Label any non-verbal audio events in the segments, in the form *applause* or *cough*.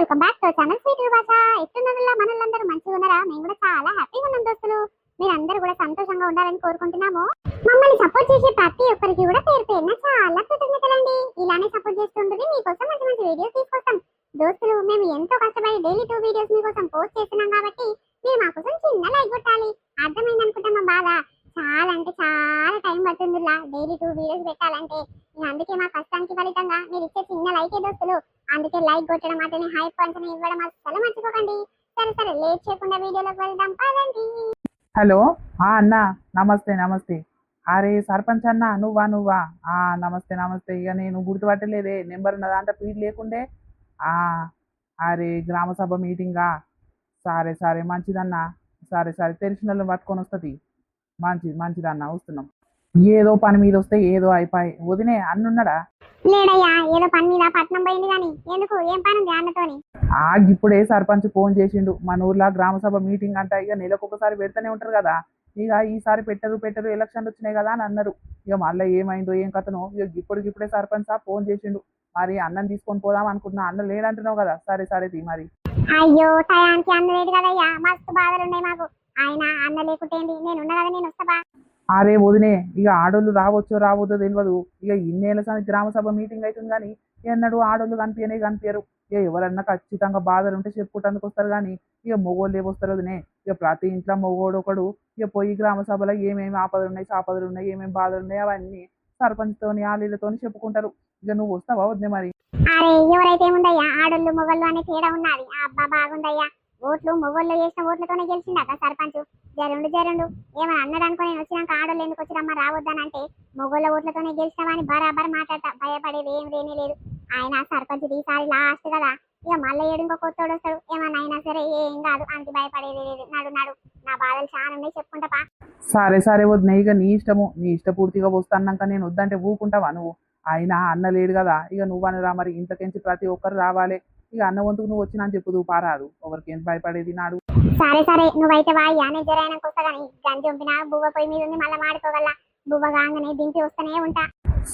Welcome back to channel sweet భాష ఎట్టున్నదల్లా మనల్లందరూ మంచిగా ఉన్నారా? మేము కూడా చాలా హ్యాపీగా ఉన్నాం దోస్తులు. మీరందరూ కూడా సంతోషంగా ఉండాలని కోరుకుంటున్నాము. మమ్మల్ని సపోర్ట్ చేసే ప్రతి ఒక్కరికి కూడా పేరు పేరున చాలా కృతజ్ఞతలండి ఇలానే సపోర్ట్ చేస్తుంటుంది మీకోసం మంచి మంచి వీడియోస్ తీసుకొస్తాం. దోస్తులు మేము ఎంతో కష్టపడి డైలీ టూ వీడియోస్ మీకోసం పోస్ట్ చేస్తున్నాం కాబట్టి మీరు మా కోసం చిన్న లైక్ కొట్టాలి. అర్థమైంది అనుకుంటాం బాధ చాలా అంటే చాలా టైం పడుతుంది డైలీ టూ వీడియోస్ పెట్టాలంటే. అందుకే మా కష్టానికి ఫలితంగా మీరు ఇచ్చే చిన్న లైకే దోస్తులు. అందుకే లైక్ కొట్టడం అతని హైప్ అంచనా ఇవ్వడం అసలు మర్చిపోకండి. సరే సరే లేట్ చేయకుండా వీడియోలోకి వెళ్దాం పదండి. హలో? ఆ అన్న నమస్తే నమస్తే. అరే సర్పంచ్ అన్న నువ్వా నువ్వా? ఆ నమస్తే నమస్తే. ఇక నేను గుర్తుపట్టలేదే నెంబర్ ఉన్న దాంట్లో ఫీడ్ లేకుండే. ఆ అరే గ్రామ సభ మీటింగా? సరే సరే మంచిదన్న. సరే సరే తెలిసిన వాళ్ళని పట్టుకొని వస్తుంది. మంచిది మంచిదన్న వస్తున్నాం. ఏదో పని మీద వస్తే ఏదో అయిపోయి. వదినే అన్నున్నాడా లేడయ్యా ఏదో పని మీద పట్నం పోయింది కానీ ఎందుకు? ఏం పని ఉంది అన్నతోని? ఆ ఇప్పుడే సర్పంచ్ ఫోన్ చేసిండు. మన ఊర్లో గ్రామ సభ మీటింగ్ అంట ఇక నెలకు ఒకసారి పెడతానే ఉంటారు కదా. ఇక ఈసారి పెట్టరు పెట్టరు ఎలక్షన్లు వచ్చినాయి కదా అని అన్నారు. ఇక మళ్ళీ ఏమైందో ఏం కథనో ఇక ఇప్పుడు ఇప్పుడే సర్పంచ్ సాబ్ ఫోన్ చేసిండు. మరి అన్నం తీసుకొని పోదాం అనుకుంటున్నా. అన్న లేడంటున్నావు కదా. సరే సరే తీ మరి. అయ్యో టయానికి అన్న లేడు కదయ్యా. మస్తు బాధలు ఉన్నాయి మాకు. ఆయన అన్న లేకుంటేంది నేను ఉన్నా కదా నేను వస్తా ఆరే అరే వదినే ఇక ఆడోళ్ళు రావచ్చో రావద్దో తెలియదు ఇక ఇన్నేళ్ళ సంది గ్రామ సభ మీటింగ్ అవుతుంది కానీ ఎన్నడూ ఆడోళ్ళు కనిపించనే కనిపించరు ఇక ఎవరన్నా ఖచ్చితంగా బాధలు ఉంటే చెప్పుకోవటానికి వస్తారు కానీ ఇక మొగోళ్ళు ఏమొస్తారు వదినే? ఇక ప్రతి ఇంట్లో మొగోడు ఒకడు ఇక పోయి గ్రామ సభలో ఏమేమి ఆపదలు ఉన్నాయి చాపదలు ఉన్నాయి ఏమేమి బాధలు ఉన్నాయి అవన్నీ సర్పంచ్తోని ఆలీలతోని చెప్పుకుంటారు. ఇక నువ్వు వస్తావా వద్దే మరి? ఎవరైతే ఏముందయ్యా ఆడోళ్ళు మొగోళ్ళు అనే తేడా ఉన్నది. అబ్బా బాగుందయ్యా. ఓట్లు మొగోళ్ళు చేసిన ఓట్లతోనే గెలిచిండట సర్పంచ్. జరండు జరండు ఏమని అన్నాడు అనుకో నేను వచ్చినాక ఆడోళ్ళు ఎందుకు వచ్చిరమ్మా రావద్దానంటే మొగోళ్ళ ఓట్లతోనే గెలిచినావని బరాబర్ మాట్లాడతా. భయపడేది ఏం లేనే లేదు. ఆయన సర్పంచ్ ఈసారి లాస్ట్ కదా. ఇక మళ్ళీ ఏడు ఇంకో కొత్తోడు వస్తాడు. ఏమన్నా అయినా సరే ఏం కాదు. అంత భయపడేది లేదు. నడు నడు. నా బాధలు చాలా ఉన్నాయి. చెప్పుకుంటా పా. సరే సరే వద్దు ఇక నీ ఇష్టము. నీ ఇష్టపూర్తిగా వస్తాన్నాక నేను వద్దంటే ఊకుంటావా నువ్వు? ఆయన అన్న లేడు కదా. ఇక నువ్వు అనరా మరి? ఇంతకెంచి ప్రతి ఒక్కరు రావాలి. ఇక అన్న వంతుకు నువ్వు వచ్చినా అని చెప్పుదు పారాదు. ఎవరికేం భయపడేది నాడు? సరే సరే నువ్వైతే వాయ్యా నేను కానీ గంజి బువ్వ పొయ్యి మీద ఉంది మళ్ళీ మాడుకోగల బువ్వ కాగానే దింపి వస్తూనే ఉంటా.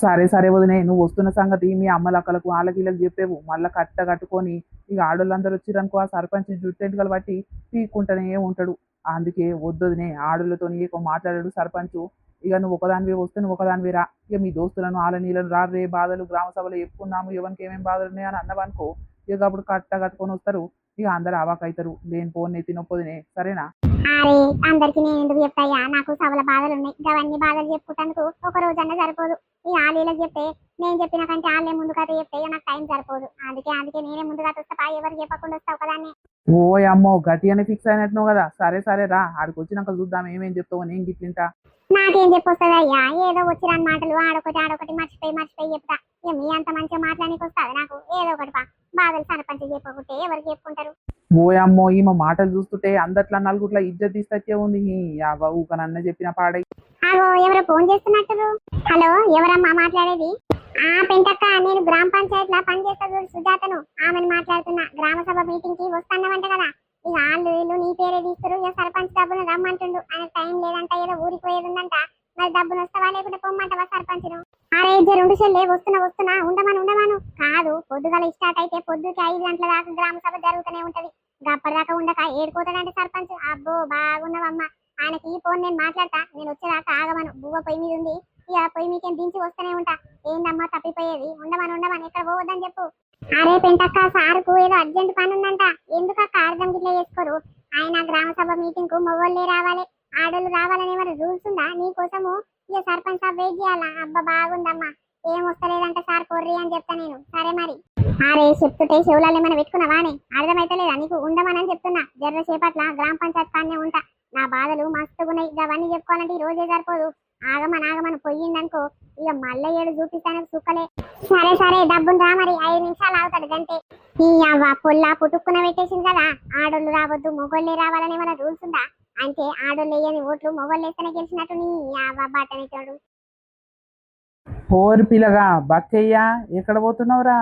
సరే సరే వదినే నువ్వు వస్తున్న సంగతి మీ అమ్మలక్కలకు వాళ్ళకి వీళ్ళకి చెప్పేవు. మళ్ళీ కట్ట కట్టుకొని ఇక ఆడోళ్ళందరూ వచ్చిరనుకో ఆ సర్పంచ్ జుట్టెంటుకలు బట్టి పీక్కుంటూనే ఉంటాడు. అందుకే వద్దొదినే ఆడోళ్ళతో ఎక్కువ మాట్లాడాడు సర్పంచ్. ఇక నువ్వు ఒకదానివే వస్తే నువ్వు ఒకదానివే రా. ఇక మీ దోస్తులను ఆల నీళ్ళను రా రే బాధలు గ్రామ సభలో చెప్పుకున్నాము ఎవరికి ఏమేం బాధలు ఉన్నాయని అని అన్నవనుకో ఇక అప్పుడు కట్ట కట్టుకొని వస్తారు. ఇక అందరు అవాక్ అవుతారు లేని ఫోన్ ఎత్తి నొప్పదినే సరేనా? అరే అందరికి నేను ఎందుకు చెప్తాయా నాకు సవల బాధలు ఉన్నాయి. అవన్నీ బాధలు చెప్పుకుంటానికి ఒక రోజన్నా సరిపోదు. ఈ ఆలీలకు చెప్తే నేను చెప్పిన కంటే వాళ్ళే ముందు కథ చెప్తే నాకు టైం సరిపోదు. అందుకే అందుకే నేనే ముందుగా వస్తా. ఎవరు చెప్పకుండా వస్తావు కదా ఓ అమ్మో గట్టి అని ఫిక్స్ అయినట్టున్నావు కదా. సరే సరే రా. ఆడికి వచ్చినాక చూద్దాం ఏమేం చెప్తావు నేను గిట్లింటా. నాకేం చెప్పొస్తుందయ్యా ఏదో వచ్చిరాని మాటలు. ఆడొకటి ఆడొకటి మర్చిపోయి మర్చిపోయి చెప్తా. ఇక మీ అంత మంచిగా మాట్లాడానికి వస్తుంది నాకు? ఏదో ఒకటి పా. బాధలు సర్పంచ్ చెప్పకుంటే ఎవరు చెప్పుకుంటారు? ఓ అమ్మో ఈమె మాటలు చూస్తుంటే అందట్లా నలుగుట్ల ఇజ్జత్ తీసుకొచ్చే ఉంది. ఊకనన్న చెప్పిన పాడై. ఆగో ఎవరో ఫోన్ చేస్తున్నట్టు హలో ఎవరమ్మా మాట్లాడేది? ఆ పెంటక్క నేను గ్రామ పంచాయత్ లా పనిచేస్తా చూడు సుజాతను. ఆమెను మాట్లాడుతున్నా. గ్రామ సభ మీటింగ్కి వస్తానమంట కదా. ఇక వాళ్ళు వీళ్ళు నీ పేరే తీస్తారు ఇక సర్పంచ్ డబ్బులు రమ్మంటుండు. ఆయన టైం లేదంట ఏదో ఊరికి పోయేది ఉందంట మరి డబ్బులు వస్తావా లేకుంటే పొమ్మంటావా సర్పంచ్ను? అరే రెండు చెల్లె వస్తున్నా వస్తున్నా ఉండమను ఉండమను. కాదు పొద్దుగల స్టార్ట్ అయితే పొద్దుకి ఐదు గంటల దాకా గ్రామ సభ జరుగుతూనే ఉంటది. గప్పటిదాకా ఉండక ఏడుకోతాడంటే సర్పంచ్. అబ్బో బాగున్నావమ్మా. ఆయనకి ఈ ఫోన్ నేను మాట్లాడతా నేను వచ్చేదాకా ఆగమను. బువ్వ పొయ్యి మీద ఉంది. ఇక పొయ్యి మీకేం దించి వస్తూనే ఉంటా. ఏందమ్మా తప్పిపోయేది? ఉండమని ఉండమని. ఎక్కడ పోవద్దని చెప్పు. అరే పెంటక్క సార్కు ఏదో అర్జెంట్ పని ఉందంట ఎందుకక్క అర్థం గిట్లా చేసుకోరు? ఆయన గ్రామ సభ మీటింగ్కు మొగోళ్ళే రావాలి. ఆడోళ్ళు రావాలని మరి రూల్స్ ఉందా? నీకోసము ఇక సర్పంచ్ సాబ్ వెయిట్ చేయాలా? అబ్బా బాగుందమ్మా. ఏం వస్తలేదంటే సార్ కొర్రి అని చెప్తా నేను. సరే మరి. అరే చెప్తుంటే చెవులలో ఏమైనా పెట్టుకున్నావానే అర్థమైతలేదా నీకు? ఉండమని చెప్తున్నా. జర్ర సేపట్ల గ్రామ పంచాయత్ కాడనే ఉంటా. నా బాధలు మస్తుగున్నాయి. అవన్నీ చెప్పుకోవాలంటే ఈ రోజే సరిపోదు. ఆగమని ఆగమని పోయిందనుకో ఇక మళ్ళీ ఏడు చూపిస్తాను సుక్కలే సరే సరే డబ్బును రా మరి. ఐదు నిమిషాలు ఆగుతాడు గంటే ఈ అవ్వ పొల్ల పుట్టుక్కున పెట్టేసింది కదా. ఆడోళ్ళు రావద్దు మొగోళ్ళే రావాలని ఏమైనా రూల్స్ ఉందా? అంటే ఆడోళ్ళు వేయని ఓట్లు మొగోళ్ళు వేస్తేనే గెలిచినట్టు నీ అవ్వ బాటనితోడు ఓరి పిల్లగా బక్కయ్యా ఎక్కడ పోతున్నావురా?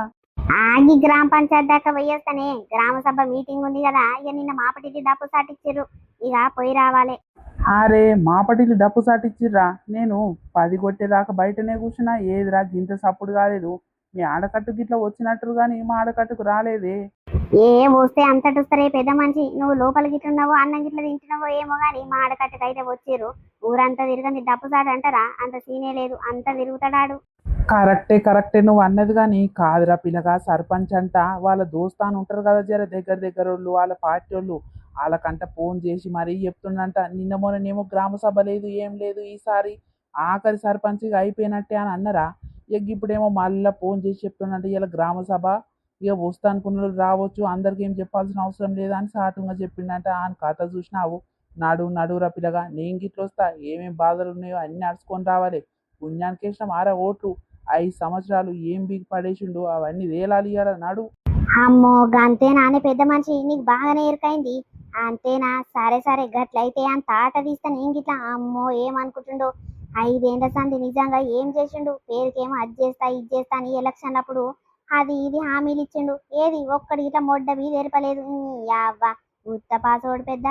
ఆగి గ్రామ పంచాయత్ దాకా పోయేస్తానే. గ్రామ సభ మీటింగ్ ఉంది కదా ఇక నిన్న మాపటికి డబ్బు సాటిచ్చారు. ఇక పోయి రావాలి. అరే మాపటికి డప్పు సాటిచ్చిర్రా? నేను పది కొట్టేదాకా బయటనే కూర్చున్నా. ఏదిరా గింత సప్పుడు కాలేదు. మీ ఆడకట్టు గిట్ల వచ్చినట్టు కానీ మా ఆడకట్టుకు రాలేదే. ఏ వస్తే అంతటి వస్తారే పెద్ద మనిషి? నువ్వు లోపలికి గిట్లున్నావో అన్నం గిట్ల తింటున్నావో ఏమో కానీ గాని అయితే వచ్చారు. ఊరంతా తిరగని డప్పు సాడు అంటారా? అంత సీనే లేదు అంతా తిరుగుతాడాడు. కరెక్టే కరెక్టే నువ్వు అన్నది కానీ కాదురా పిల్లగా సర్పంచ్ అంట వాళ్ళ దోస్తాను ఉంటారు కదా జర దగ్గర దగ్గర వాళ్ళు వాళ్ళ పార్టీ వాళ్ళు వాళ్ళకంట ఫోన్ చేసి మరీ చెప్తుండంట నిన్న మొన్ననేమో గ్రామ సభ లేదు ఏం లేదు ఈసారి ఆఖరి సర్పంచ్గా అయిపోయినట్టే అని అన్నరా. ఇక ఇప్పుడేమో మళ్ళీ ఫోన్ చేసి చెప్తుండంట ఇలా గ్రామ సభ ఇక వస్తా అనుకున్న రావచ్చు అందరికి ఏం చెప్పాల్సిన అవసరం లేదా అని సాటుగా చెప్పిండట. ఆయన కథ చూసినావు? నడు నడురా పిల్లగా నేను గిట్ల వస్తా ఏమేం బాధలు ఉన్నాయో అన్ని నడుచుకొని రావాలి. పుణ్యానికి వేసిన ఆరా ఓట్లు. ఐదు సంవత్సరాలు ఏం బీగి పడేసిండు? అవన్నీ వేలాలి ఇయ్యాల నాడు. అమ్మో అంతేనా అనే పెద్ద మనిషి నీకు బాగానే ఎరకైంది అంతేనా? సరే సరే గట్లయితే అంత ఆట తీస్తే నేను గిట్లా అమ్మో ఏమనుకుంటుండో? ఐదేండ్ల సంది నిజంగా ఏం చేసిండు? పేరుకేమో అది చేస్తా ఇది చేస్తా అని ఎలక్షన్ అప్పుడు అది ఇది హామీలు ఇచ్చిండు. ఏది? ఒక్కడి ఇట్లా మొడ్డ మీద ఎరపలేదు యావ్వా ఉత్త పాసోడు పెద్ద.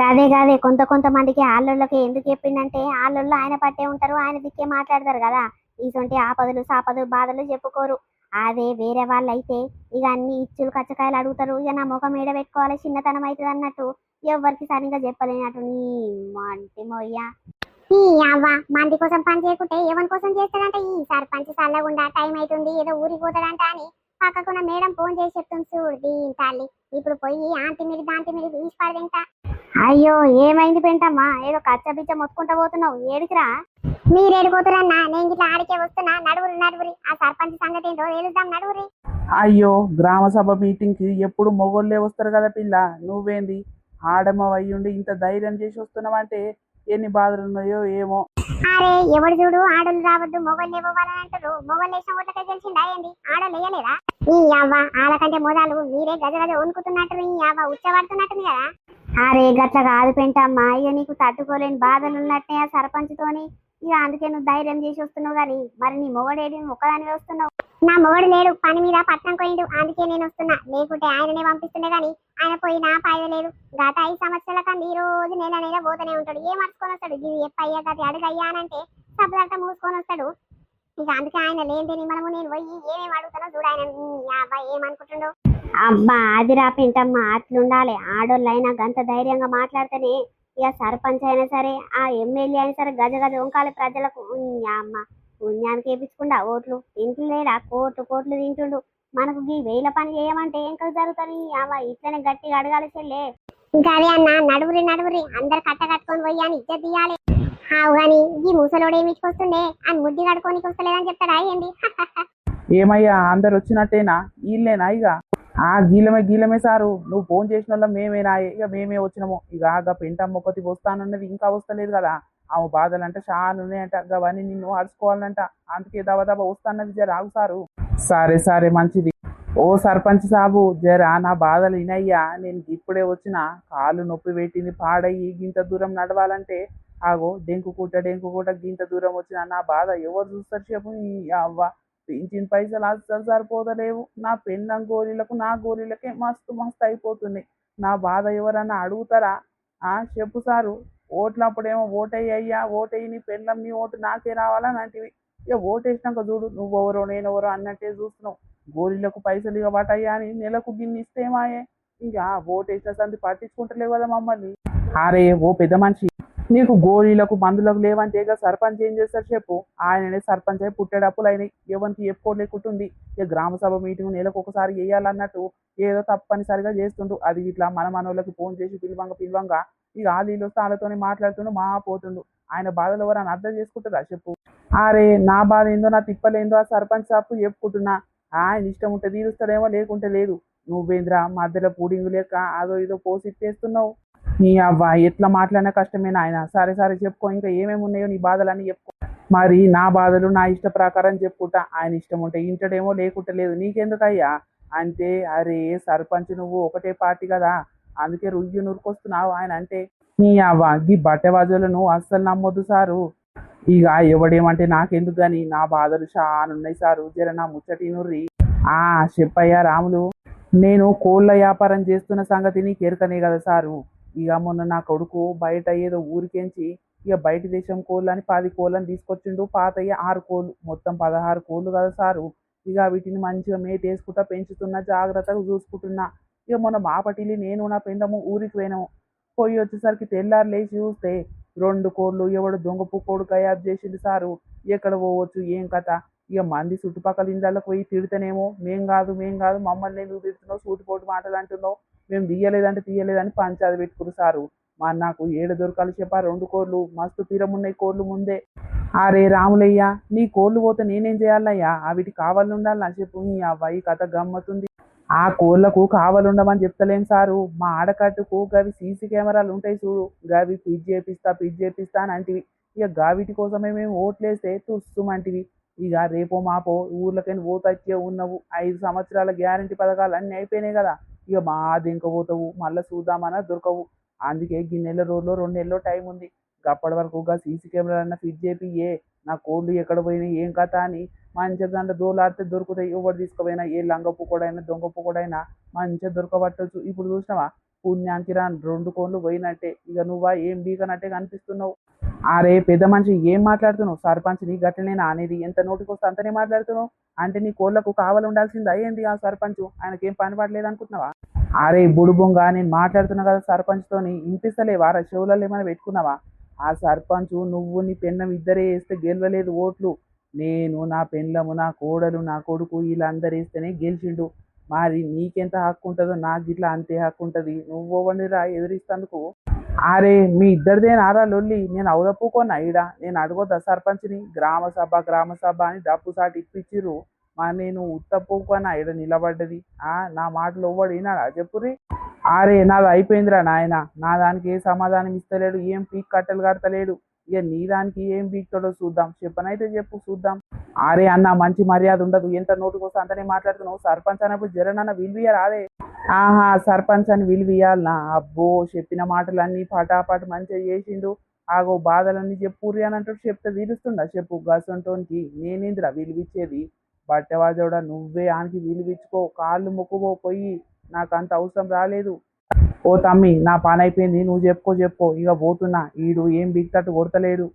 గదే గదే. కొంత కొంతమందికి ఆళ్ళోళ్ళకి ఎందుకు చెప్పిండంటే ఆళ్ళోళ్ళు ఆయన పట్టే ఉంటారు ఆయన దిక్కే మాట్లాడతారు కదా. ఇటువంటి ఆపదలు సాపదలు బాధలు చెప్పుకోరు. అదే వేరే వాళ్ళు అయితే ఇక అన్ని ఇచ్చులు కచ్చకాయలు అడుగుతారు. ఇక నా ముఖం ఏడ పెట్టుకోవాలి? చిన్నతనం అవుతుంది అన్నట్టు. ఎవరికి సరిగా చెప్పలేనట్టు. నీ మంటి మొయ్య. ఈ అవ్వ మంది కోసం పని చేయకుంటే ఎవరి కోసం చేస్తాడంట? ఈ సర్పంచ్ చల్లగుండా టైం అవుతుంది ఏదో ఊరికి పోతాడంట అని పక్కకున్న మేడం ఫోన్ చేసి చెప్తుంది చూడు దీని తల్లి. ఇప్పుడు పోయి ఆంటీ మీరు దాంటి మీరు తీసి పడదింట అయ్యో ఏమైంది పెంటమ్మా? ఏదో కచ్చ బిచ్చ మొత్తుకుంటా పోతున్నావు. ఏడికిరా? మీరేడిపోతారన్నా నేను ఇట్లా ఆడికే వస్తున్నా. నడువురి నడువురి. ఆ సర్పంచ్ సంగతి ఏంటో తెలుద్దాం నడువురి. అయ్యో గ్రామ సభ మీటింగ్కి ఎప్పుడు మొగోళ్ళే వస్తారు కదా పిల్ల. నువ్వేంది? ఆడమ్మ అయ్యుండి ఇంత ధైర్యం చేసి వస్తున్నావంటే ఎన్ని బాధలు ఉన్నాయో ఏమో. అరే ఎవడు చూడు ఆడలు రావద్దు మొగలు ఇవ్వాలని అంటారు మొగలు వేసిన ఓట్లకే గెలిచిందా ఏంది? ఆడలు వేయలేదా ఈ అవ్వ ఆడకంటే మొదలు మీరే గజ గజ వణుకుతున్నట్టు ఈ అవ్వ ఉచ్చబడుతున్నట్టుంది కదా. అరే గట్ల కాదు పెంటమ్మా. ఇక నీకు తట్టుకోలేని బాధలు ఉన్నట్టే ఆ సర్పంచ్తోని. ఇక అందుకే నువ్వు ధైర్యం చేసి వస్తున్నావు కానీ మరి నీ మొగడేడి నువ్వు ఒక్కదాని వస్తున్నావు. నా మొగడు లేడు పని మీద పట్నం పోయిండు అందుకే నేను వస్తున్నా. లేకుంటే ఆయననే పంపిస్తుండే గాని ఆయన పోయి నా పాయ లేదు. గత ఐదు సంవత్సరాల కన్నా ఈ రోజు నెల నెల పోతూనే ఉంటాడు. ఏ మర్చుకొని వస్తాడు? ఇది ఎప్పయ్యా గది? అడుగయ్యా అంటే మూసుకొని వస్తాడు. ఇక అందుకే ఆయన లేని మనము నేను పోయి ఏమేమి అడుగుతానో చూడు ఆయన. అబ్బాయి ఏమనుకుంటుండో? అబ్బా అది రాపింటమ్మా అట్లుండాలి. ఆడోళ్ళైనా గంత ధైర్యంగా మాట్లాడితేనే ఇక సర్పంచ్ అయినా సరే ఆ ఎమ్మెల్యే అయినా సరే గజ గజ ఉంకాలి ప్రజలకు అమ్మ. పుణ్యానికి వేపించకుండా ఓట్లు ఇంట్లో కోట్లు కోట్లు తింటుండు. మనకు ఈ వేల పని చేయమంటే ఏం కదా జరుగుతుంది? అవ్వ ఇట్లనే గట్టిగా అడగాలి చెల్లే. ఇంకా అదే అన్న నడువురి నడువురి అందరు కట్ట కట్టుకొని పోయి అని ఇజ్జత్ తీయాలి. హావు గాని ఈ ముసలోడు ఏమి ఇచ్చుకొస్తుండే అని ముద్ది కడుకోనికి వస్తలేదని చెప్తాడా ఏంది? ఏమయ్యా అందరు వచ్చినట్టేనా? వీళ్ళేనా ఇక ఆ గీలమే గీలమే సారు. నువ్వు ఫోన్ చేసిన వల్ల మేమేనా ఇక మేమే వచ్చినాము. ఇక ఆగ పెంటమ్మ ఒకటి వస్తానన్నది ఇంకా వస్తలేదు కదా. ఆమె బాధలు అంటే చాలా ఉన్నాయంట అవన్నీ నిన్ను అడుచుకోవాలంట అందుకే దవ దవ వస్తాన్నది జర ఆగు సారు. సరే సరే మంచిది. ఓ సర్పంచ్ సాబు జరా నా బాధలు వినయ్యా నేను ఇప్పుడే వచ్చిన కాలు నొప్పి పెట్టింది పాడయ్యి గింత దూరం నడవాలంటే ఆగో డెంకు కూట డెంకు కూట గింత దూరం వచ్చిన నా బాధ ఎవరు చూస్తారు చెప్పు అవ్వ. పింఛన్ పైసలు అస్సలు సరిపోతలేవు. నా పెళ్ళం గోళీలకు నా గోళీలకే మస్తు మస్తు అయిపోతుంది నా బాధ ఎవరన్నా అడుగుతారా? ఆ చెప్పు సారు. ఓట్లప్పుడేమో అయ్యా ఓటయ్యి నీ పెళ్ళం నీ ఓటు నాకే రావాలని అంటివి. ఇక ఓటేసినాక చూడు నువ్వెవరో నేనెవరో అన్నట్టే చూస్తున్నావు. గోళీలకు పైసలు ఇవ్వబట్టయ్యా అని నెలకు గిన్ని ఇస్తేమాయే ఇంకా ఓటేసిన సంది పట్టించుకుంటలేవు కదా మమ్మల్ని. అరే ఓ పెద్ద మనిషి. నీకు గోళీలకు మందులకు లేవంటే ఇక సర్పంచ్ ఏం చేస్తారు చెప్పు? ఆయననే సర్పంచ్ అయి పుట్టేటప్పులు అయినాయి ఎవరికి చెప్పుకోలేకుంటుంది ఇక గ్రామ సభ మీటింగ్ నెలకు ఒకసారి వేయాలన్నట్టు ఏదో తప్పనిసరిగా చేస్తుండు. అది ఇట్లా మన మనోళ్ళకి ఫోన్ చేసి పిలువంగ పిలువంగ ఇక ఆ నీళ్ళు వస్తే వాళ్ళతోనే మాట్లాడుతుండు మా పోతుండు. ఆయన బాధలు ఎవరైనా అర్థం చేసుకుంటుందా చెప్పు? అరే నా బాధ ఏందో నా తిప్పలేందో ఆ సర్పంచ్ సాపు చెప్పుకుంటున్నా. ఆయన ఇష్టం ఉంటే తీరుస్తాడేమో లేకుంటే లేదు. నువ్వేంద్రా మధ్యలో పూడింగు లేక అదో ఇదో పోసి ఇచ్చేస్తున్నావు? నీ అవ్వ ఎట్లా మాట్లాడినా కష్టమేనా ఆయన సరే సరే చెప్పుకో ఇంకా ఏమేమి ఉన్నాయో నీ బాధలన్నీ చెప్పుకో. మరి నా బాధలు నా ఇష్ట ప్రకారం చెప్పుకుంటా. ఆయన ఇష్టం ఉంటే ఇంటడేమో లేకుంటే లేదు. నీకెందుకయ్యా? అంటే అరే సర్పంచ్ నువ్వు ఒకటే పార్టీ కదా. అందుకే రుయ్యి నురుకొస్తున్నావు. ఆయన అంటే నీ అవ్వ ఈ బట్టెవాజులను అస్సలు నమ్మొద్దు సారు. ఇక ఎవడేమంటే నాకెందుకు గాని నా బాధలు చాలా ఉన్నాయి సారు. జర నా ముచ్చటి నుర్రి ఆ చెప్పయ్యా రాములు. నేను కోళ్ళ వ్యాపారం చేస్తున్న సంగతి నీకు ఎరకనే కదా సారు. ఇక మొన్న నా కొడుకు బయట ఏదో ఊరికేంచి ఇక బయట దేశం కోళ్ళు అని పది కోళ్ళని తీసుకొచ్చిండు పాతయ్య ఆరు కోళ్ళు మొత్తం పదహారు కోళ్ళు కదా సారు. ఇక వీటిని మంచిగా మేత వేసుకుంటా పెంచుతున్నా జాగ్రత్తగా చూసుకుంటున్నా. ఇక మొన్న మాపటిలి నేను నా పెండము ఊరికి పోయినాము. పోయి వచ్చేసరికి తెల్లారు లేచి చూస్తే రెండు కోళ్ళు ఎవడు దొంగపు కోడు గయాబ్ చేసింది సారు. ఎక్కడ పోవచ్చు ఏం కథ? ఇక మంది చుట్టుపక్కల ఇండ్లకు పోయి తిడితేనేమో. మేం కాదు మేం కాదు మమ్మల్ని ఎందుకు తిడుతున్నావు? సూటిపోటు మాటలు అంటున్నావు. మేము తీయలేదంటే తీయలేదని పంచాది పెట్టుకురు సారు. మా నాకు ఏడు దొరకాలి చెప్పా రెండు కోళ్ళు మస్తు పిరమున్నాయి కోళ్ళు ముందే. అరే రాములయ్య నీ కోళ్ళు పోతే నేనేం చేయాలయ్యా? అవిటి కావాలి ఉండాలి చెప్పు ఈ అవ్వాయి కథ గమ్మతుంది ఆ కోళ్ళకు కావాలుండమని చెప్తలేం సారు. మా ఆడకట్టుకు గవి సీసీ కెమెరాలు ఉంటాయి చూడు. గవి పిజ్ చేపిస్తా పిజ్ చేపిస్తా అని అంటివి. ఇక గావిటి కోసమే మేము ఓట్లేస్తే తుస్సుమంటివి. ఇక రేపో మాపో ఊర్లకైనా పోతచ్చే ఉన్నవు. ఐదు సంవత్సరాల గ్యారంటీ పథకాలు అన్నీ అయిపోయినాయి కదా. ఇక మా ఇంక పోతావు మళ్ళీ చూద్దామన్నా దొరకవు. అందుకే గిన్నెల రోజులో రెండు టైం ఉంది. అప్పటి వరకు సీసీ కెమెరా అన్న ఫిట్ చేపి ఏ నా కోళ్ళు ఎక్కడ పోయినాయి ఏం కథ అని మంచిగా దాంట్లో దోలాడితే దొరుకుతాయి. ఎవరు తీసుకుపోయినా ఏ లంగ పుక్కడైనా దొంగ అయినా మంచిగా దొరకబట్టచ్చు. ఇప్పుడు చూసినావా? పుణ్యానికి రాని రెండు కోళ్ళు పోయినట్టే. ఇక నువ్వా ఏం బీకనట్టే కనిపిస్తున్నావు? అరే పెద్ద మనిషి ఏం మాట్లాడుతున్నావు? సర్పంచ్ నీ గట్లనేనా అనేది ఎంత నోటికి వస్తే అంతనే మాట్లాడుతున్నావు? అంటే నీ కోళ్ళకు కావాలి ఉండాల్సింది అయ్యింది ఆ సర్పంచ్? ఆయనకేం పని పడలేదు అనుకుంటున్నావా? అరే బుడుబొంగ నేను మాట్లాడుతున్నా కదా సర్పంచ్తోని వినిపిస్తలేవా? వారా చెవులలో ఏమైనా పెట్టుకున్నావా? ఆ సర్పంచ్ నువ్వు నీ పెన్నం ఇద్దరే వేస్తే గెలవలేదు ఓట్లు. నేను నా పెళ్ళము నా కోడలు నా కొడుకు వీళ్ళందరూ వేస్తేనే గెలిచిండు. మరి నీకెంత హక్కు ఉంటుందో నాకు ఇట్లా అంతే హక్కు ఉంటుంది. నువ్వు రా ఎదురిస్తందుకు. అరే మీ ఇద్దరిదే నారా లొల్లి. నేను అవదప్పుకోనా ఈడ? నేను అడగొద్దా సర్పంచ్ని? గ్రామ సభ గ్రామ సభ అని డప్పు సాటి ఇప్పించిర్రు మరి నేను ఉత్తప్పుకోనా ఈడ నిలబడ్డది? ఆ నా మాటలు ఎవ్వడు వినాడా చెప్పురి అరే నాది అయిపోయిందిరా నాయన. నా దానికి ఏ సమాధానం ఇస్తలేడు? ఏం పీక్ కట్టలు కడతలేడు? ఇక నీ దానికి ఏం పీక్తాడో చూద్దాం. చెప్పనైతే చెప్పు చూద్దాం. అరే అన్న మంచి మర్యాద ఉండదు. ఎంత నోటుకొస్తే అంతనే మాట్లాడుతున్నావు. సర్పంచ్ అన్నప్పుడు జరనన్న విలువయ్య రాదే. ఆహా సర్పంచ్ అని విలువియాలనా అబ్బో చెప్పిన మాటలన్నీ పటాపట్ మంచిగా చేసిండు. ఆగో బాధలన్నీ చెప్పుర్రి అని అంటూ చెప్తే తీరుస్తుండా? చెప్పు గసంటోనికి నేనేందిరా విలువిచ్చేది? బట్టెవాజోడ నువ్వే ఆనికి విలువిచ్చుకో. కాళ్ళు మొక్కుకో పోయి. నాకు అంత అవసరం రాలేదు. ఓ తమ్మి నా పని అయిపోయింది నువ్వు చెప్పుకో చెప్పుకో. ఇక పోతున్నా. ఈడు ఏం బిగ్తట్టు కొడతలేడు.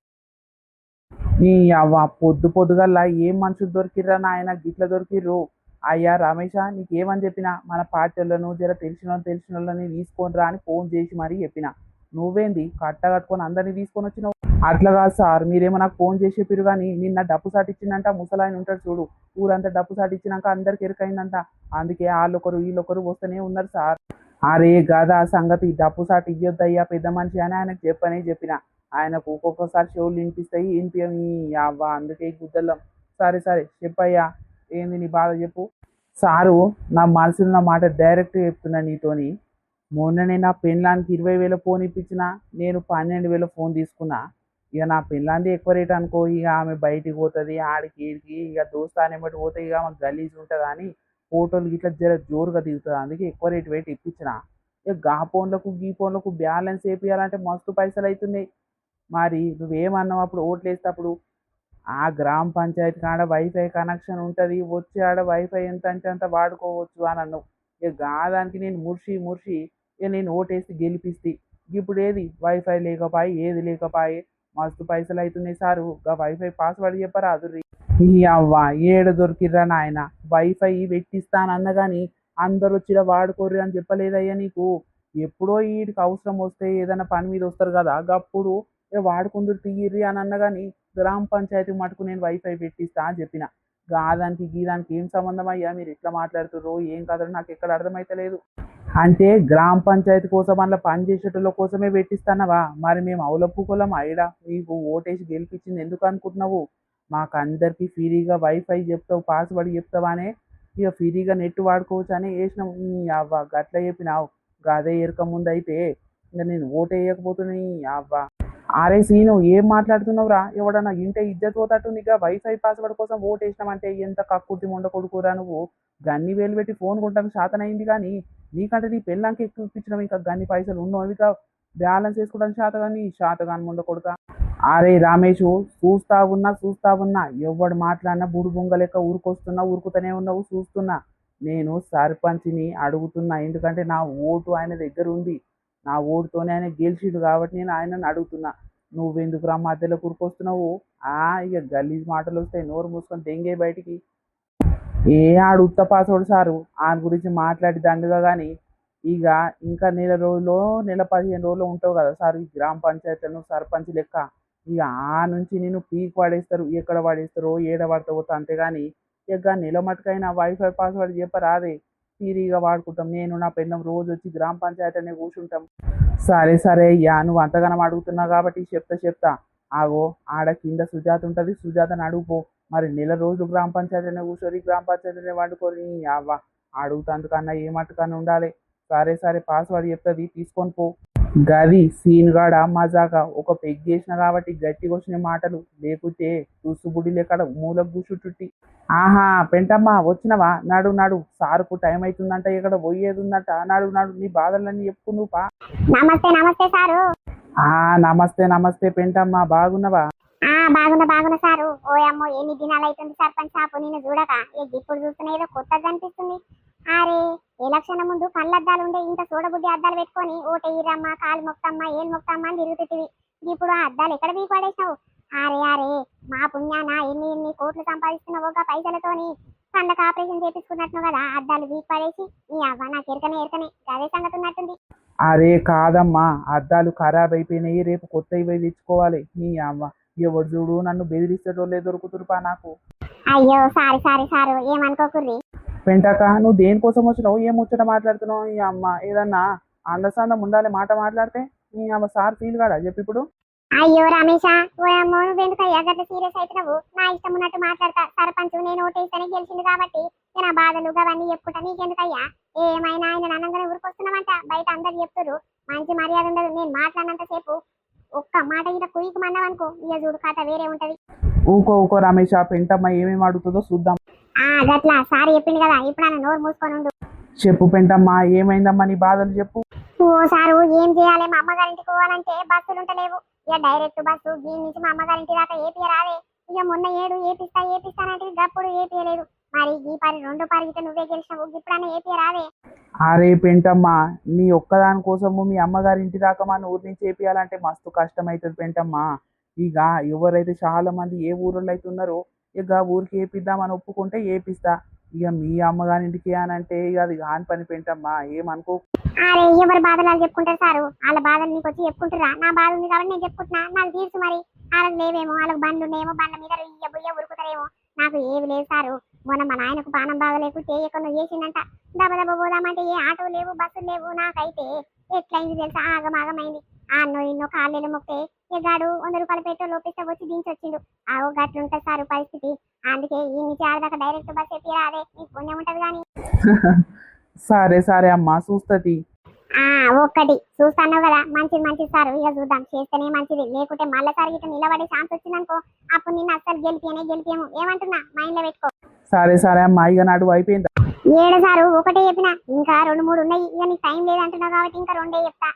నీ అవ్వ పొద్దు పొద్దుగల్లా ఏం మనుషులు దొరికిర్రా నాయన? గిట్ల దొరికిర్రు. అయ్యా రమేష నీకేమని చెప్పిన? మన పార్టీ వాళ్ళను జర తెలిసిన వాళ్ళు తెలిసిన వాళ్ళని తీసుకొని రా అని ఫోన్ చేసి మరీ చెప్పిన. నువ్వేంది? కట్ట కట్టుకొని అందరినీ తీసుకొని వచ్చినావు? అట్లా కాదు సార్ మీరేమో నాకు ఫోన్ చేసి చెప్పారు కానీ నిన్న డప్పు సాటిచ్చిందంట ముసలాయన ఉంటాడు చూడు. ఊరంతా డప్పు సాటిచ్చినాక అందరికి ఎరుకైందంట. అందుకే వాళ్ళొకరు వీళ్ళొకరు వస్తూనే ఉన్నారు సార్. అరే గదా సంగతి డప్పు సాటి ఇయ్యొద్దయ్యా పెద్ద మనిషి అని ఆయనకు చెప్పనే చెప్పిన. ఆయనకు ఒక్కొక్కసారి చెవులు వినిపిస్తాయి వినిపించి అవ్వ అందుకే గుద్దలం. సరే సరే చెప్పయ్యా. ఏంది నీ బాధ చెప్పు. సారు నా మనసులో నా మాట డైరెక్ట్ చెప్తున్నా నీతోని. మొన్ననే నా పెళ్ళానికి ఇరవై వేల ఫోన్ ఇప్పించిన నేను పన్నెండు వేల ఫోన్ తీసుకున్నా. ఇక నా పెళ్ళాంది ఎక్కువ రేట్ అనుకో ఇక ఆమె బయటికి పోతుంది ఆడికి ఈడికి ఇక దోస్తానే బట్టి పోతే ఇక ఆమె గలీజ్ ఉంటుంది అని ఫోటోలు ఇట్లా జర జోరుగా దిగుతుంది? అందుకే ఎక్కువ రేటు పెట్టి ఇప్పించిన. ఇక గా ఫోన్లకు గీ ఫోన్లకు బ్యాలెన్స్ వేపియాలంటే మస్తు పైసలు అవుతున్నాయి మరి నువ్వేమన్నావు అప్పుడు ఓట్లు వేసేటప్పుడు ఆ గ్రామ పంచాయతీ కాడ వైఫై కనెక్షన్ ఉంటుంది వచ్చి ఆడ వైఫై ఎంత అంటే అంత వాడుకోవచ్చు అని అన్నావు. ఇక కాదానికి నేను ముర్షి ముర్షి ఇక నేను ఓటేసి గెలిపిస్తే. ఇప్పుడు ఏది? వైఫై లేకపోయి ఏది లేకపోయి మస్తు పైసలు అవుతున్నాయి సారు. గా వైఫై పాస్వర్డ్ చెప్పరాదు ఈ అవ్వ దొరికిర్రా నాయన? వైఫై పెట్టిస్తానన్న కానీ అందరు వచ్చి వాడుకోర్రి అని చెప్పలేదయ్యా నీకు. ఎప్పుడో వీడికి అవసరం వస్తే ఏదైనా పని మీద వస్తారు కదా గప్పుడు వాడుకుందరు తీయర్రి అని అన్న కానీ గ్రామ పంచాయతీ మటుకు నేను వైఫై పెట్టిస్తా అని చెప్పిన. గాదానికి గీదానికి ఏం సంబంధం అయ్యా? మీరు ఎట్లా మాట్లాడుతుర్రు ఏం కథలో నాకు ఎక్కడ అర్థమైతలేదు అంటే గ్రామ పంచాయతీ కోసం అందులో పనిచేసేటోళ్ళ కోసమే పెట్టిస్తానవా? మరి మేము అవలప్పుకోలేం ఐడా నీకు ఓటేసి గెలిపించింది ఎందుకు అనుకుంటున్నావు? మాకు అందరికీ ఫ్రీగా వైఫై చెప్తావు పాస్వర్డ్ చెప్తావానే ఇక ఫ్రీగా నెట్ వాడుకోవచ్చు అని వేసినాం అవ్వ గట్ల చెప్పినావు. గదే ఎరక ముందు అయితే ఇంకా నేను ఓటు వేయకపోతున్నాయి అవ్వ. ఆరే సీను ఏం మాట్లాడుతున్నావురా? ఎవడన్నా ఇంటే ఇజ్జత్ పోతట్టుంది ఇక. వైఫై పాస్వర్డ్ కోసం ఓటు వేసినామంటే ఎంత కక్కుర్తి ఉండ కొడుకురా నువ్వు? గన్ని వేలు పెట్టి ఫోన్ కొంటాం శాతనైంది కానీ నీకంటే నీ పెళ్ళాంకి ఎక్కువ ఇప్పించడం ఇంకా. గన్ని పైసలు ఉన్నావు ఇక బ్యాలెన్స్ వేసుకోవడానికి శాత కానీ శాత కానీ కొడుక అరే రామేష్ చూస్తా ఉన్నా చూస్తా ఉన్నా ఎవడు మాట్లాడినా బుడు బొంగ లెక్క ఊరుకొస్తున్నా ఊరుకుతూనే ఉన్నావు చూస్తున్నా. నేను సర్పంచ్ని అడుగుతున్నా ఎందుకంటే నా ఓటు ఆయన దగ్గర ఉంది. నా ఓటుతోనే ఆయన గెలిచిండు కాబట్టి నేను ఆయనను అడుగుతున్నా. నువ్వెందుకు రా మధ్యలో కూరుకొస్తున్నావు? ఆ ఇక గలీజ్ మాటలు వస్తాయి నోరు మూసుకొని దెంగే బయటికి. ఏ ఆడు ఉత్త పాసోడు సారు? ఆయన గురించి మాట్లాడి దండుగా కానీ ఇక ఇంకా నెల రోజులు నెల పదిహేను రోజులు ఉంటావు కదా సార్ ఈ గ్రామ పంచాయతీలను సర్పంచ్ లెక్క. ఇక ఆ నుంచి నేను పీక్ పడేస్తారు ఎక్కడ పడేస్తారో ఏడ పడతావో అంతేగాని ఇక నెల మటుకైనా వైఫై పాస్వర్డ్ చెప్పరాదే ఫ్రీగా వాడుకుంటాం. నేను నా పెన్నం రోజు వచ్చి గ్రామ పంచాయతీ అనే కూర్చుంటాం. సరే సరే అయ్యా నువ్వు అంతగానం అడుగుతున్నావు కాబట్టి చెప్తా చెప్తా. ఆగో ఆడ కింద సుజాత ఉంటుంది సుజాతని అడుగుపో. మరి నెల రోజులు గ్రామ పంచాయతీ అనే కూర్చొని గ్రామ పంచాయతీ వండుకొని అవ్వ అడుగుతందుకన్నా ఏ మట్టుకన్నా ఉండాలి. సరే సరే పాస్వర్డ్ చెప్తుంది తీసుకొని పో. గది సీన్ గాడ మజాగా ఒక పెగ్ చేసిన కాబట్టి గట్టిగా వచ్చిన మాటలు. లేకుంటే చూసుబుడి లేకడ మూలకు కూర్చుంటుట్టి ఆహా పెంటమ్మ వచ్చినవా? నాడు నాడు. సారుకు టైం అవుతుందంట ఇక్కడ పోయేది ఉందంట. నాడు నాడు నీ బాధలన్నీ చెప్పు నువ్వు పా. నమస్తే నమస్తే సారు. ఆ నమస్తే నమస్తే పెంటమ్మ బాగున్నవా? ఆ బాగున్నా బాగున్నా సారు. ఓ అమ్మో ఎన్ని దినాలు అవుతుంది సర్పంచ్ షాపు నేను చూడక. ఇప్పుడు చూస్తున్నా ఏదో కొత్తగా అనిపిస్తుంది. అరే ఎలక్షన్ ముందు కళ్ళద్దాలు ఉండే ఇంత చూడబుద్ధి అద్దాలు పెట్టుకొని ఓటెయ్యిరమ్మ కాలు మొక్తమ్మ ఏం మొక్తమ్మ అని తిరుగుతుంది ఇప్పుడు ఆ అద్దాలు ఎక్కడ బీ పడేసినావు అరే అరే మా పుణ్యాన ఎన్ని ఎన్ని కోట్లు సంపాదిస్తున్నావు ఒక పైసలతోని కళ్ళకి ఆపరేషన్ చేపించుకున్నట్టు కదా అద్దాలు బీక్ పడేసి నీ అవ్వ నాకు ఎరకనే ఎరకనే అదే సంగతి ఉన్నట్టుంది. అరే కాదమ్మా అద్దాలు ఖరాబ్ అయిపోయినాయి రేపు కొత్త ఇవి తెచ్చుకోవాలి. నీ అమ్మ ఎవడు చూడు నన్ను బెదిరిస్తేటోళ్ళే దొరుకుతురుపా నాకు. అయ్యో సారీ సారీ సారు ఏమనుకోకుర్రి? పెంటాక నువ్వు దేనికోసం వచ్చినావు? ఏం ముచ్చట మాట్లాడుతున్నావు? ఈ అమ్మ ఏదన్నా అందసందం ఉండాలి మాట మాట్లాడితే నీ అమ్మ సార్ ఫీల్ కాడా చెప్పు ఇప్పుడు. అయ్యో రమేష ఓ అమ్మో నువ్వెందుకయ్యా గట్ల సీరియస్ అవుతున్నావు నా ఇష్టం ఉన్నట్టు మాట్లాడతా. సర్పంచ్ నేను ఓటేస్తేనే గెలిచింది కాబట్టి నా బాధలు అవన్నీ చెప్పుకుంటా. నీకెందుకయ్యా? ఏమైనా ఆయన అనగానే ఊరికొస్తున్నామంట బయట అందరు చెప్తురు మంచి మర్యాద ఉండదు. నేను మాట్లాడినంత సేపు ఒక్క మాట ఇట కుయ్యకు మన్నావనుకో. ఇక చూడు కథ వేరే ఉంటది. ఊకో ఊకో రమేష్ ఆ పెంటమ్మ ఏమేమి అడుగుతుందో చూద్దాం. గట్లా సారీ చెప్పింది కదా ఇప్పుడు ఆయన నోరు మూసుకొని ఉండు. చెప్పు పెంటమ్మ ఏమైందమ్మా నీ బాధలు చెప్పు. ఓ సారు ఏం చేయాలి? మా అమ్మగారింటికి పోవాలంటే బస్సులు ఉంటలేవు ఇక డైరెక్ట్ బస్సు దీని నుంచి మా అమ్మగారింటి దాకా ఏపీ రాదే. ఇక మొన్న ఏడు ఏపిస్తా ఏపిస్తానంటే గప్పుడు ఏపీయలేదు మరి ఈ పరి రెండు పరిగితే నువ్వే గెలిచినావు ఇప్పుడన్నా ఏపీ రాదే. అరే పెంటమ్మ నీ ఒక్కదాని కోసము మీ అమ్మగారి ఇంటి దాకా మన ఊరి నుంచి చేపియాలంటే మస్తు కష్టమవుతుంది పెంటమ్మ. ఇక ఎవరైతే చాలా మంది ఏ ఊరిలో అయితే ఉన్నారో ఇక ఊరికి ఏపిద్దామని ఒప్పుకుంటే ఏపిస్తా. ఇక మీ అమ్మగారి ఇంటికి అని అంటే ఇక అది కాని పని పెంటమ్మా ఏమనుకో. అరే ఎవరి బాధలు వాళ్ళు చెప్పుకుంటారు సారు? వాళ్ళ బాధలు నీకు వచ్చి చెప్పుకుంటారా నా బాధ ఉంది కాబట్టి నేను చెప్పుకుంటున్నా. నాకు తీర్చు మరి వాళ్ళకి లేవేమో వాళ్ళకి బండ్లు ఉన్నాయేమో బండ్ల మీద ఇయ్య ఉరుకుతారేమో. నాకు ఏవి లేదు సారు. మొన్న మా నాయనకు పానం బాగలేకుంటే ఎక్కడ చేసిందంట దబ దబ పోదామంటే ఏ ఆటో లేవు బస్సులు లేవు నాకైతే ఎట్లయింది తెలుసా? ఆగమాగమైంది. ఆ అన్నో ఇన్నో కాళ్ళేలు మొక్తే ఎగాడు వంద రూపాయల పెట్రోల్ లోపిస్తే వచ్చి దించి వచ్చిండు. ఆవు గట్లుంటది సారు పరిస్థితి. అందుకే ఈ నుంచి ఆడదాకా డైరెక్ట్ బస్ ఎక్కిరా అదే. నీకు పుణ్యం ఉంటది కానీ *laughs* సరే సరే అమ్మ చూస్తుంది ఆ ఒక్కటి. చూస్తాను కదా? మంచిది మంచిది సార్. ఇక చూద్దాం. చేస్తేనే మంచిది. లేకుంటే మళ్ళీ సార్ ఇట్లా నిలబడే ఛాన్స్ వచ్చిందనుకో అప్పుడు నిన్ను అస్సలు గెలిపియనే గెలిపియము. ఏమంటున్నా? మైండ్లో పెట్టుకో. సరే సరే అమ్మ ఇక నాడు అయిపోయింది. ఏడు సారు? ఒకటే చెప్పిన. ఇంకా రెండు మూడు ఉన్నాయి. ఇక నీకు టైం లేదంటున్నావు కాబట్టి ఇంకా రెండే చెప్తా.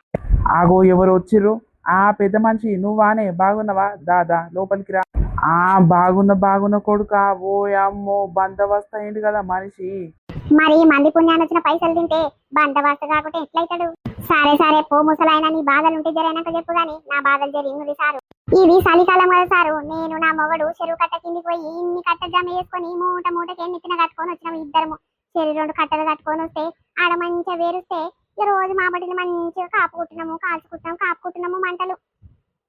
ఆగో ఎవరు వచ్చిర్రు? ఆ పెద్ద మనిషి నువ్వానే బాగున్నావా? దాదా లోపలికి రా. ఆ బాగున్న బాగున్న కొడుక. ఓ అమ్మో బందవస్త ఏంటి కదా మనిషి. మరి మంది పుణ్యాన్ని వచ్చిన పైసలు తింటే బందవస్త కాకుంటే ఎట్లయితాడు? సరే సరే పో ముసలాయన నీ బాధలు ఉంటే జరైనాక చెప్పు గాని నా బాధలు జరిగింది సారు. ఇది చలికాలం కదా సారు. నేను నా మొగడు చెరువు కట్ట కిందికి పోయి ఇన్ని కట్ట జమ వేసుకొని మూట మూటకి ఎన్నిచ్చిన కట్టుకొని వచ్చినాం ఇద్దరము. చెరువు రెండు కట్టలు కట్టుకొని వస్తే ఆడ మంచిగా వేరుస్తే ఈ రోజు మా బడిని మంచిగా కాపుకుంటున్నాము కాల్చుకుంటున్నాం కాపుకుంటున్నాము మంటలు.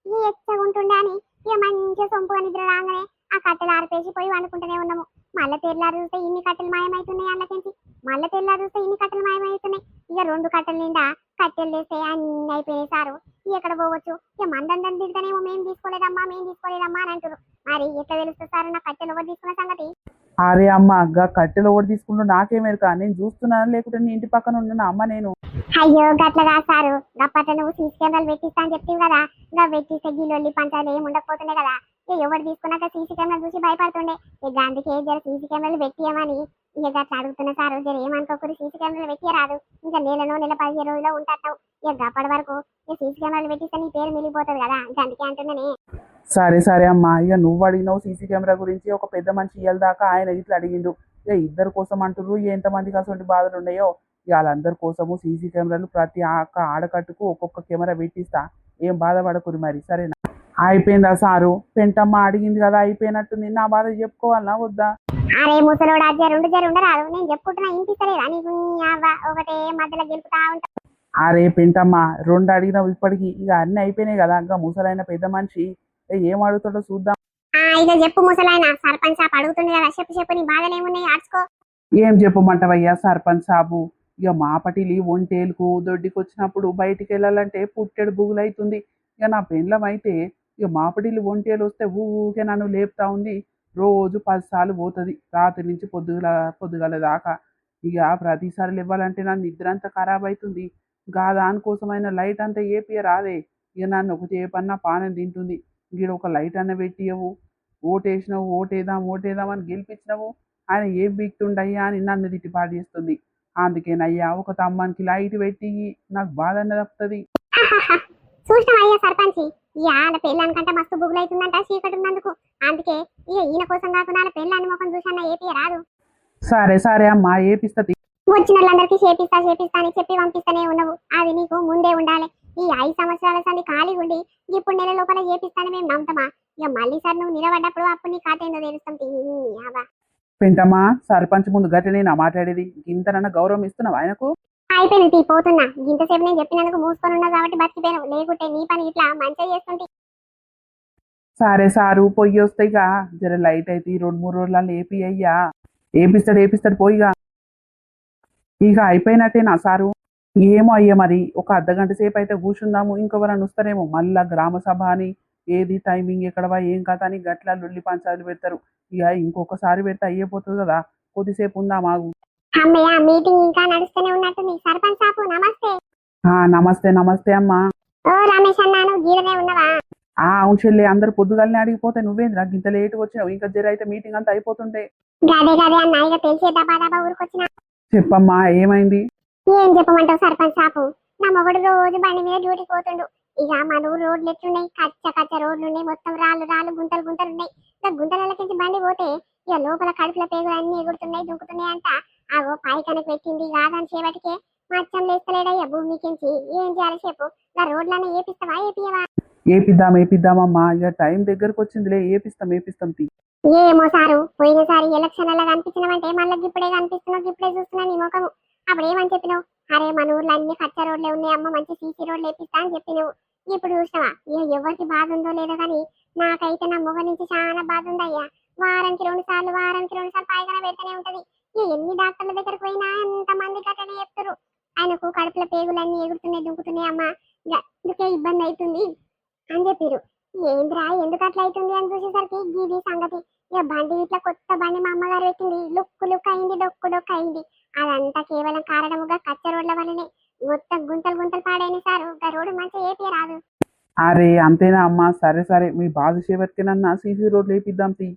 ఈ ఎచ్చగుంటుండే అని ఇక మంచిగా సొంపుగా నిద్ర రాగానే ఆ కట్టెలు ఆరిపేసి పోయి వండుకుంటూనే ఉన్నాము. మళ్ళీ తెల్లారు చూస్తే ఇన్ని కట్టెలు మాయమవుతున్నాయి అందుకేంటి మళ్ళీ తెల్లారు చూస్తే ఇన్ని కట్టెలు మాయమవుతున్నాయి ఇక రెండు కట్టెల నిండా కట్టెలు వేస్తే అన్ని అయిపోయాయి సారు. ఎక్కడ పోవచ్చు? ఇక మందందరం తింటేనేమో మేము తీసుకోలేదమ్మా మేము తీసుకోలేదమ్మా అని అంటారు మరి ఎట్లా తెలుస్తుంది సార్ నా కట్టెలు ఎవరు తీసుకున్న సంగతి? అరే అమ్మ గా కట్టెలు ఒకటి తీసుకుంటూ నాకేమేరుక నేను చూస్తున్నాను లేకుంటే నీ ఇంటి పక్కన ఉన్న అమ్మ నేను. అయ్యో గట్ల కాదు సారు. గప్పట్ల నువ్వు సీసీ కెమెరాలు పెట్టిస్తా అని చెప్తావు కదా. ఇంకా పెట్టిస్తే గిల్లొల్లి పంచాలు ఏమి ఉండకపోతుండే కదా. ఎవరు తీసుకున్నాక సీసీ కెమెరా చూసి భయపడుతుండే. ఇక అందుకే జర సీసీ కెమెరాలు పెట్టియమని ఇక గట్ల అడుగుతున్నా సారు జర ఏమనుకోకూరి సీసీ కెమెరాలు పెట్టియరాదు ఇంకా నెలలో నెల పదిహేను రోజుల్లో ఉంటావు ఇక గప్పటి వరకు ఇక సీసీ కెమెరాలు పెట్టిస్తే నీ పేరు మిగిలిపోతుంది కదా. ఇంకా అందుకే అంటున్నానే. సరే సరే అమ్మా. ఇక నువ్వు అడిగినావు సీసీ కెమెరా గురించి. ఒక పెద్ద మనిషి ఇయ్యాల దాకా ఆయన ఇట్లా అడిగిండు. ఇక ఇద్దరు కోసం అంటున్నారు ఎంతమందికి అటువంటి బాధలు ఉన్నాయో. ఇక వాళ్ళందరి కోసము సీసీ కెమెరాలు ప్రతి ఒక్క ఆడకట్టుకు ఒక్కొక్క కెమెరా పెట్టిస్తా. ఏం బాధపడకురి మరి? సరేనా? అయిపోయిందా సారు? పెంటమ్మ అడిగింది కదా అయిపోయినట్టుంది. నా బాధ చెప్పుకోవాలనా? వద్దా? అరే ముసలోడు అజ్జ రెండు జర ఉండరాదు నేను చెప్పుకుంటున్నా ఇంటి సరేదా నీకు అవ్వ ఒకటే మధ్యలో గెలుపుతా ఉంటా. అరే పెంటమ్మ రెండు అడిగినావు ఇప్పటికి. ఇక అన్ని అయిపోయినాయి కదా. ఇంకా ముసలైన పెద్ద మనిషి. ఏ, ఏం అడుగుతాడో చూద్దాం. ఆ ఇక చెప్పు ముసలాయన. సర్పంచ్ సాప్ అడుగుతుంది కదా. చెప్పు చెప్పు. నీ బాధలు ఏమున్నాయి? ఆడ్చుకో ఏం చెప్పమంటావయ్యా సర్పంచ్ సాబు? ఇక మాపటిలి ఒంటేలుకు దొడ్డికి వచ్చినప్పుడు బయటికి వెళ్ళాలంటే పుట్టెడు బుగులైతుంది. ఇక నా పెండ్లం అయితే ఇక మాపటిలి ఒంటేలు వస్తే ఊకే నన్ను లేపుతా ఉంది. రోజు పదిసార్లు పోతుంది. రాత్రి నుంచి పొద్దుగల పొద్దుగల దాకా. ఇక ప్రతిసారి ఇవ్వాలంటే నా నిద్ర అంతా ఖరాబ్ అవుతుంది గా దానికోసమైన లైట్ అంతా ఏపీ రాదే ఇక నన్ను ఒక చేపన్నా పానం తింటుంది. ఇక్కడ ఒక లైట్ అన్న పెట్టియవు. ఓటేసినావు ఓటేదాం ఓటేదాం అని గెలిపించినావు. ఆయన ఏం బిక్తుండయ్యా అని నన్ను తిట్టిపాటు చేస్తుంది. అందుకేనయ్యా ఒక తమ్మానికి లైట్ పెట్టి నాకు బాధ అన్న తప్పుతుంది ఆడ పెళ్ళానికంటే మస్తు బుగులైతుందంట చీకటి ఉన్నందుకు అందుకే ఇక ఈయన కోసం కాకుండా ఆడ పెళ్ళాన్ని ముఖం చూసన్న ఏపీ రాదు. సరే సరే అమ్మా ఏపిస్తుంది వచ్చిన వాళ్ళందరికీ చేపిస్తా చేపిస్తా అని చెప్పి పంపిస్తూనే ఉన్నావు. అది నీకు ముందే ఉండాలి. ఈ ఐదు సంవత్సరాల సంది ఖాళీగా ఉండి ఇప్పుడు నెల లోపల చేపిస్తాను మేము నమ్ముతామా? ఇక మళ్ళీ సార్ నువ్వు నిలబడ్డప్పుడు అప్పుడు నీ ఖాతా ఏందో తెలుస్తాం. పెంటమ్మా సర్పంచ్ ముందు గట్టనే నా మాట్లాడేది. ఇంతనన్నా గౌరవం ఇస్తున్నావు ఆయనకు? అయిపోయింది తీ పోతున్నా. ఇంతసేపు నేను చెప్పినందుకు మూసుకొని ఉన్నావు కాబట్టి బతికిపోయాను. లేకుంటే నీ పని ఇట్లా మంచిగా చేస్తుంటే. సరే సారు పొయ్యి వస్తాయిగా జర లైట్ అయితే రెండు మూడు రోజులలో ఏపి అయ్యా. ఏపిస్తాడు ఏపిస్తాడు పోయిగా ఇక. అయిపోయినట్టేనా సారు? ఏమో అయ్యా మరి. ఒక అర్ధ గంట సేపు అయితే కూర్చుందాము. ఇంకెవరైనా వస్తారేమో. మళ్ళా గ్రామ సభ అని ఏది టైమింగ్ ఎక్కడవా ఏం కథ అని గట్ల లొల్లి పంచాలు పెడతారు. ఇక ఇంకొకసారి పెడితే అయ్యిపోతుంది కదా. కొద్దిసేపు ఉందా మాగు అమ్మయ్య మీటింగ్ ఇంకా నడుస్తూనే ఉన్నట్టుంది. సర్పంచ్ సాపు నమస్తే. ఆ నమస్తే నమస్తే అమ్మా. ఓ రమేష్ అన్నాను గీడనే ఉన్నవా? ఆ అవును చెల్లి అందరు పొద్దుగాలనే అడిగిపోతే నువ్వేంద్రా ఇంత లేటుగా వచ్చినావు? ఇంకా జర అయితే మీటింగ్ అంతా అయిపోతుంటే. గదే గదే అన్న ఇక తెలిసే దబా దబా ఊరుకొచ్చిన? చెప్పమ్మా ఏమైంది? ఏం చెప్పమంటావు సర్పంచ్ సాపు నా మొగుడు రోజు బండి మీద డ్యూటీకి పోతుండు. ఇక మన ఊరు రోడ్లు ఎట్లున్నాయి? కచ్చ కచ్చ రోడ్లు ఉన్నాయి మొత్తం రాళ్ళు రాళ్ళు గుంతలు గుంతలు ఉన్నాయి. ఇక గుంతలకి బండి పోతే ఇక లోపల కడుపుల పేగులు అన్ని ఎగురుతున్నాయి దుంకుతున్నాయి అంట. అగో పైకనకు పెట్టింది కాదని చేపటికే మచ్చం లేస్తలేడయ్యా భూమికించి ఏం చేయాలి చెప్పు? నా రోడ్లన్నీ ఏపిస్తావా? ఏపియవా? ఏపిద్దాం ఏపిద్దామమ్మా. ఇక టైం దగ్గరకు వచ్చిందిలే. ఏపిస్తాం ఏపిస్తాం తీ. ఏమో సారు పోయినసారి ఎలక్షన్ అలా కనిపించినావంటే మళ్ళీ ఇప్పుడే కనిపిస్తున్నావు ఇప్పుడే చూస్తున్నా నీ ముఖము. అప్పుడు ఏమని చెప్పినావు? అరే మన ఊర్లో అన్ని కచ్చ రోడ్లే ఉన్నాయి అమ్మ మంచి సీసీ రోడ్లు వేపిస్తా అని చెప్పినావు. ఇప్పుడు చూసినావా? ఇక ఎవరికి బాధ ఉందో లేదో కానీ నాకైతే నా మొగ నుంచి చాలా బాధ ఉందయ్యా. వారానికి రెండు సార్లు వారానికి రెండు సార్లు పైగా పెడుతూనే ఉంటది. ఎన్ని డాక్టర్ల దగ్గరకు పోయినా అంత మంది గట్టనే చెప్తారు ఆయనకు కడుపుల పేగులన్నీ ఎగురుతున్నాయి దుంకుతున్నాయి అమ్మ. ఇక ఇందుకే ఇబ్బంది అవుతుంది అని చెప్పారు ఏంద్రా ఎందుకు అట్లా అవుతుంది అని చూసేసరికి గీది సంగతి. ఇక బండి ఇట్లా కొత్త బండి మా అమ్మగారు పెట్టింది. లుక్కు లుక్ అయింది డొక్కు డొక్కు అయింది. అదంతా కేవలం కారణముగా కచ్చ రోడ్ల వల్లనే. మొత్తం గుంతలు గుంతలు పాడైన సారు. ఒక రోడ్డు మంచిగా ఏపీ రాదు అరే అంతేనా అమ్మా? సరే సరే. మీ బాధ చేపట్టినన్నా సీసీ రోడ్లు వేపిద్దాం తీ.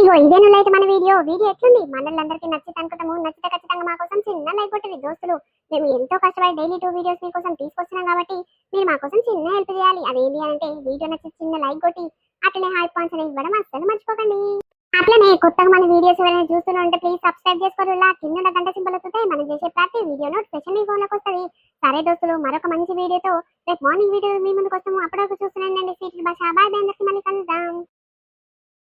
ఇగో ఇదేను అయితే మన వీడియో. వీడియో ఎట్లుంది? మనల్లందరికీ నచ్చితే అనుకుంటాము నచ్చితే ఖచ్చితంగా మా కోసం చిన్న లైక్ కొట్టండి దోస్తులు. మేము ఎంతో కష్టపడి డైలీ టూ వీడియోస్ మీకోసం తీసుకొస్తున్నాం కాబట్టి మీరు మా కోసం చిన్న హెల్ప్ చేయాలి. అదేంటి అంటే వీడియో నచ్చి చిన్న లైక్ కొట్టి అట్లనే హై పాయింట్స్ అనేవి ఇవ్వడం అస్సలు మర్చిపోకండి. అట్లనే కొత్తగా మన వీడియోస్ ఎవరైనా చూస్తున్నా ఉంటే ప్లీజ్ సబ్స్క్రైబ్ చేసుకోరు. ఇలా కింద గంట సింబల్ వస్తే మనం చేసే ప్రతి వీడియో నోటిఫికేషన్ మీ ఫోన్లోకి వస్తుంది. సరే దోస్తులు మరొక మంచి వీడియోతో రేపు మార్నింగ్ వీడియో మీ ముందుకు వస్తాము. అప్పటివరకు చూస్తున్నాండి సీట్లు భాష బాయ్ అందరికీ మళ్ళీ కలుద్దాం.